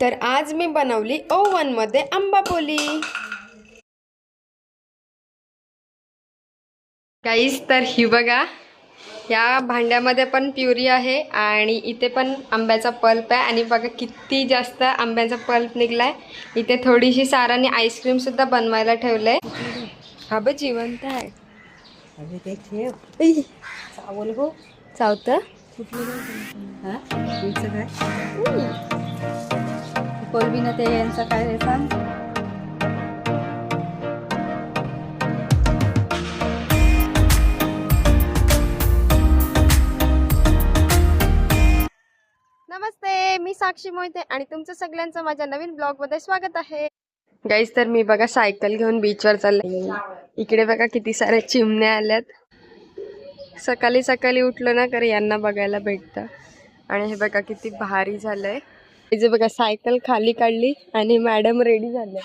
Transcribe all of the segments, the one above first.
तर आज मी बनवली ओव्हनमध्ये आंबापोली गाईस तर ही बघा या भांड्यामध्ये पण प्युरी आहे आणि इथे पण आंब्याचा पल्प आहे. आणि बघा किती जास्त आंब्याचा पल्प निघलाय. इथे थोडीशी साराने आईस्क्रीम सुद्धा बनवायला ठेवलंय. हा बघ जिवंत आहे. चावल चावतं? तुमचं काय? कोलबी ना ते यांचं काय रे सांग? नमस्ते मी साक्षी मोहिते आणि तुमचं सगळ्यांचं माझ्या नवीन ब्लॉगमध्ये स्वागत आहे. गाईज तर मी बघा सायकल घेऊन बीचवर चालले. इकडे बघा किती साऱ्या चिमण्या आल्यात. सकाळी सकाळी उठलं ना तर यांना बघायला भेटतं. आणि हे बघा किती भारी झालंय. इथे बघा सायकल खाली काढली आणि मॅडम रेडी झाले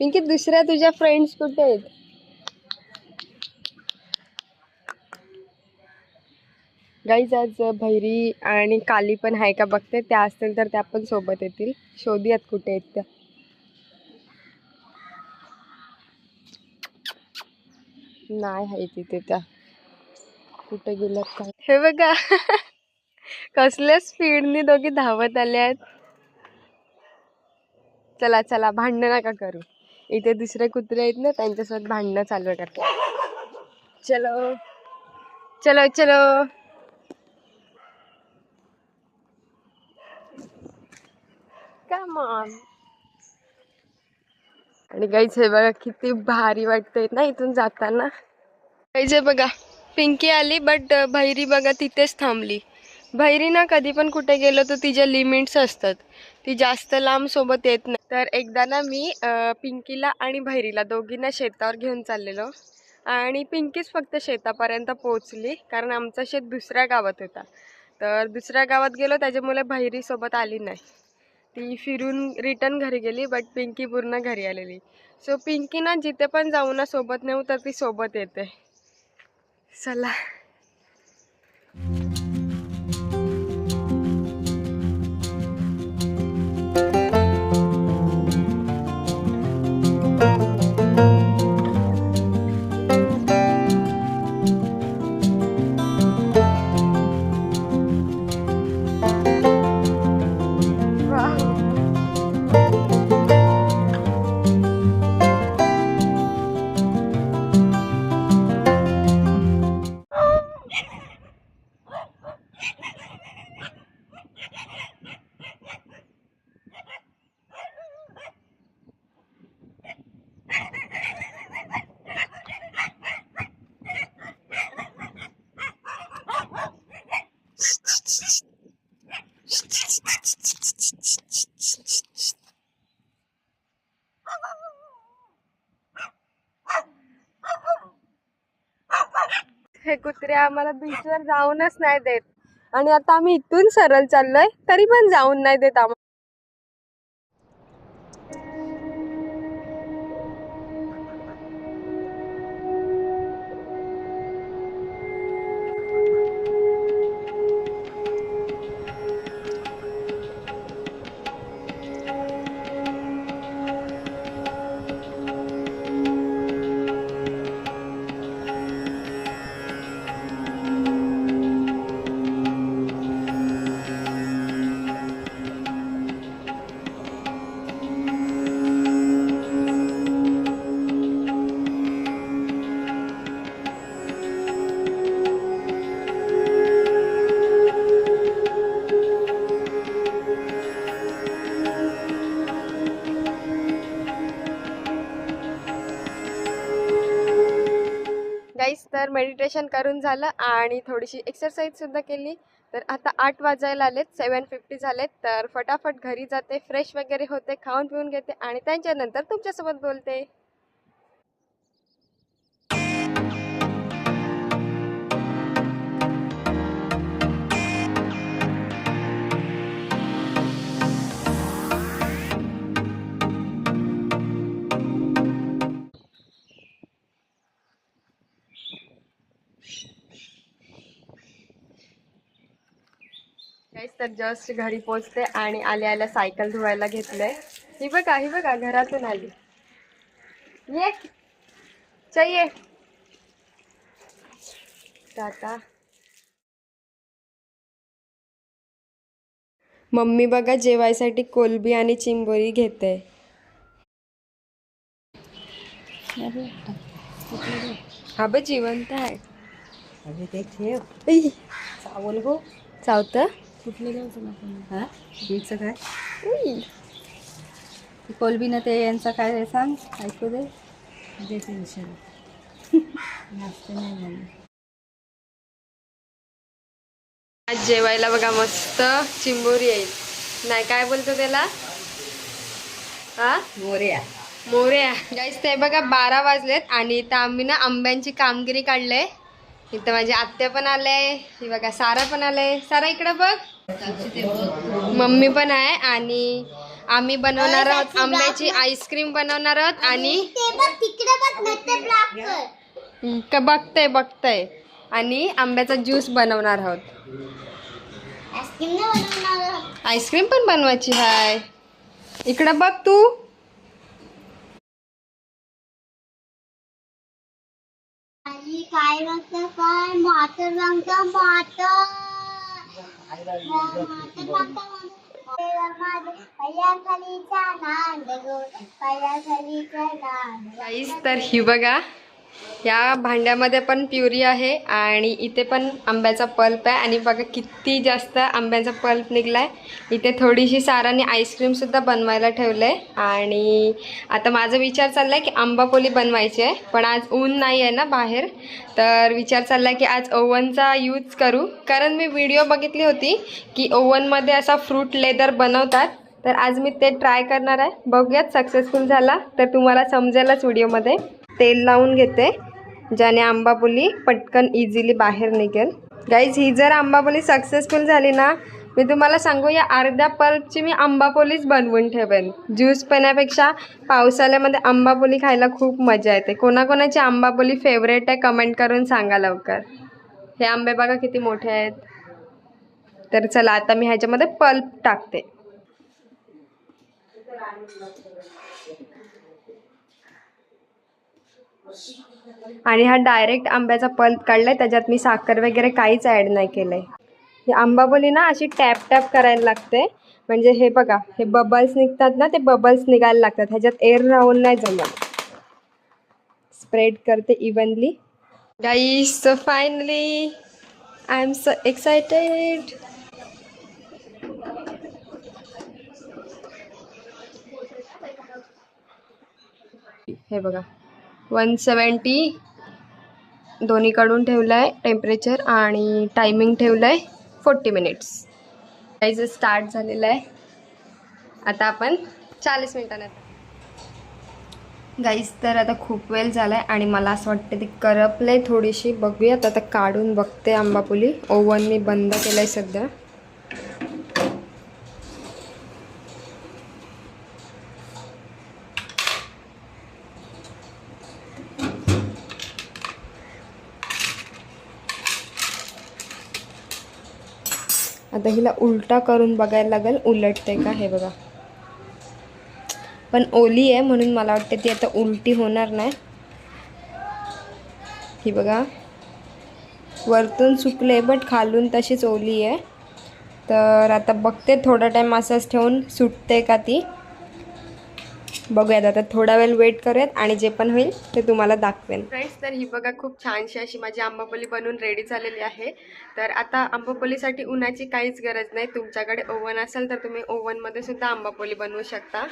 पिंकी दुसऱ्या तुझ्या फ्रेंड्स कुठे आहेत? गाईज आज भैरी आणि काली पण आहे का बघते. त्या असतील तर त्या पण सोबत येतील. शोधूयात कुठे आहेत त्या. नाही आहे तिथे त्या. कुठे गेल्यात काय? हे बघा. कसल्या स्पीडनी दोघी धावत आल्या आहेत चला चला भांडणं नका करू. इथे दुसरे कुत्रे आहेत ना त्यांच्यासोबत भांडणं चालू करते. चलो चलो चलो. Come आणि गाईच हे बघा किती भारी वाटतंय ना इथून जाताना. गाईच बघा पिंकी आली बट भैरी बघा तिथेच थांबली. भैरी ना कधी पण कुठे गेलो तर तिच्या लिमिट्स असतात. ती जास्त लांब सोबत येत नाही. तर एकदा ना मी पिंकीला आणि भैरीला दोघींना शेतावर घेऊन चाललेलो. आणि पिंकीच फक्त शेतापर्यंत पोहोचली कारण आमचं शेत दुसऱ्या गावात होता. तर दुसऱ्या गावात गेलो त्याच्यामुळे भैरीसोबत आली नाही. ती फिरून रिटर्न घरी गेली बट पिंकी पूर्ण घरी आलेली. सो पिंकी ना जिथे पण जाऊ ना सोबत नेऊ तर ती सोबत येते. चला. कुत्रे आम्हाला बीचवर जाऊनच नाही देत. आणि आता आम्ही इथून सरळ चाललोय तरी पण जाऊन नाही देत आम्हाला. गाईस तर मेडिटेशन करून झालं आणि थोडीशी एक्सरसाइजसुद्धा केली. तर आता आठ वाजायला आलेत सेवन फिफ्टी झालेत. तर फटाफट घरी जाते फ्रेश वगैरे होते खाऊन पिऊन घेते आणि त्यांच्यानंतर तुमच्यासोबत बोलते. जस्ट घरी पोचते आणि आल्या आल्या सायकल धुवायला घेतलंय. ही बघा ही बघा घरातून आली. ये. चाहिए टाटा मम्मी बघा जेवायसाठी कोलबी आणि चिंबोरी घेते. हा बघ जिवंत आहे. चावल गो. चावतं? कुठले द्यायचं ना हा? काय. ते कोलबीनं ते यांचं काय आहे सांग? ऐकू दे. दे टेन्शन नाचते नाही म्हणून आज जेवायला बघा मस्त चिंबोरी येईल नाही काय बोलतो त्याला? हा? मोर्या. मोऱ्या गाईस ते बघा बारा वाजलेत आणि इथं आम्ही ना आंब्यांची कामगिरी काढले इथं माझी आत्या पण आले ही बघा सारा पण आले सारा इकडं बघ. मम्मी पण आहे आणि आम्ही बनवणार आहोत आंब्याची आईस्क्रीम बनवणार आहोत आणि का बघतय बघतय आणि आंब्याचा ज्यूस बनवणार आहोत. आईस्क्रीम पण बनवायची हाय. इकडं बघ तू. काय म्हणतं काय मातर रंगचा मातर खालीचा नांद गो खालीचा नांद गाईस तर ही बघा. या भांड्यामध्ये पण प्युरी आहे आणि इथे पण आंब्याचा पल्प आहे. आणि बघा किती जास्त आंब्याचा पल्प निघलाय. इथे थोडीशी साराने आईस्क्रीमसुद्धा बनवायला ठेवलं आहे आणि आता माझा विचार चालला आहे की आंबापोली बनवायची आहे. पण आज ऊन नाही आहे ना बाहेर. तर विचार चालला आहे की आज ओव्हनचा यूज करू. कारण मी व्हिडिओ बघितली होती की ओव्हनमध्ये असा फ्रूट लेदर बनवतात. तर आज मी ते ट्राय करणार आहे. बघूयात सक्सेसफुल झाला तर तुम्हाला समजेलच व्हिडिओमध्ये. तेल लावून घेते ज्याने आंबापोली पटकन इझिली बाहेर निघेल. गाईज ही जर आंबापोली सक्सेसफुल झाली ना मी तुम्हाला सांगू या अर्ध्या पल्पची मी आंबापोलीच बनवून ठेवेन. ज्यूस पिण्यापेक्षा पावसाळ्यामध्ये आंबापोली खायला खूप मजा येते. कोणाकोणाची आंबापोली फेवरेट आहे कमेंट करून सांगा लवकर. हे आंबे बघा किती मोठे आहेत. तर चला आता मी ह्याच्यामध्ये पल्प टाकते. आणि हा डायरेक्ट आंब्याचा पल्प काढलाय. त्याच्यात मी साखर वगैरे काहीच ॲड नाही केलंय. ही आंबाबोली ना अशी टॅप टॅप करायला लागते. म्हणजे हे बघा हे बबल्स निघतात ना ते बबल्स निघायला लागतात. ह्याच्यात एअर राहून नाही जमत. स्प्रेड करते evenly guys so finally I am so excited हे बघा. वन सेवन्टी दोन्हीकडून ठेवलं आहे टेम्परेचर आणि टायमिंग ठेवलं आहे फोर्टी मिनिट्स. काहीच स्टार्ट झालेलं आहे. आता आपण चाळीस मिनिटानंतर. गाईज तर आता खूप वेळ झाला आहे आणि मला असं वाटतं ती करपलं आहे थोडीशी. बघूयात आता काढून बघते आंबापुली. ओव्हन मी बंद केलं आहे सध्या. आता हिला उलटा करून बघायला लागेल उलटते का? हे बघा. पण ओली आहे म्हणून मला वाटते ती आता उलटी होणार नाही. ही बघा. वरतून सुकले बट खालून तशीच ओली आहे. तर आता बघते थोडा टाईम असंच ठेवून सुटते का ती? बघूयात आता थोडा वेळ वेट करूयात आणि जे पण होईल ते तुम्हाला दाखवेन. फ्रेंड्स तर ही बघा खूप छानशी अशी माझी आंबापोली बनवून रेडी झालेली आहे. तर आता आंबापोलीसाठी उन्हाची काहीच गरज नाही. तुमच्याकडे ओव्हन असेल तर तुम्ही ओव्हनमध्ये सुद्धा आंबापोली बनवू शकता.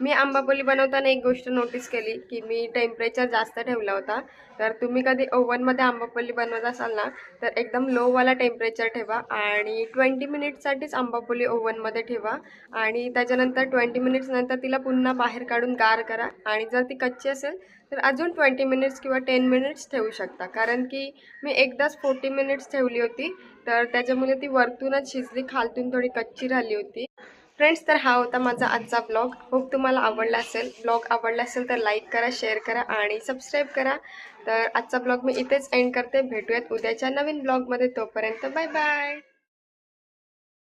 मी आंबापोली बनवताना एक गोष्ट नोटीस केली की मी टेम्परेचर जास्त ठेवला होता. तर तुम्ही कधी ओव्हनमध्ये आंबापोली बनवत असाल ना तर एकदम लोवाला टेम्परेचर ठेवा आणि ट्वेंटी मिनिट्ससाठीच आंबापोली ओव्हनमध्ये ठेवा. आणि त्याच्यानंतर ट्वेंटी मिनिट्स नंतर तिला पुन्हा बाहेर काढून गार करा. आणि जर ती कच्ची असेल तर अजून ट्वेंटी मिनिट्स किंवा टेन मिनिट्स ठेवू शकता. कारण की मी एकदाच फोर्टी मिनिट्स ठेवली होती. तर त्याच्यामुळे ती वरतूनच शिजली खालतून थोडी कच्ची राहिली होती. फ्रेंड्स तर हा होता माझा आजचा ब्लॉग होप तुम्हाला आवडला असेल. ब्लॉग आवडला असेल तर लाईक करा शेअर करा आणि सबस्क्राईब करा. तर आजचा ब्लॉग मी इथेच एंड करते. भेटूयात उद्याच्या नवीन ब्लॉगमध्ये तोपर्यंत बाय बाय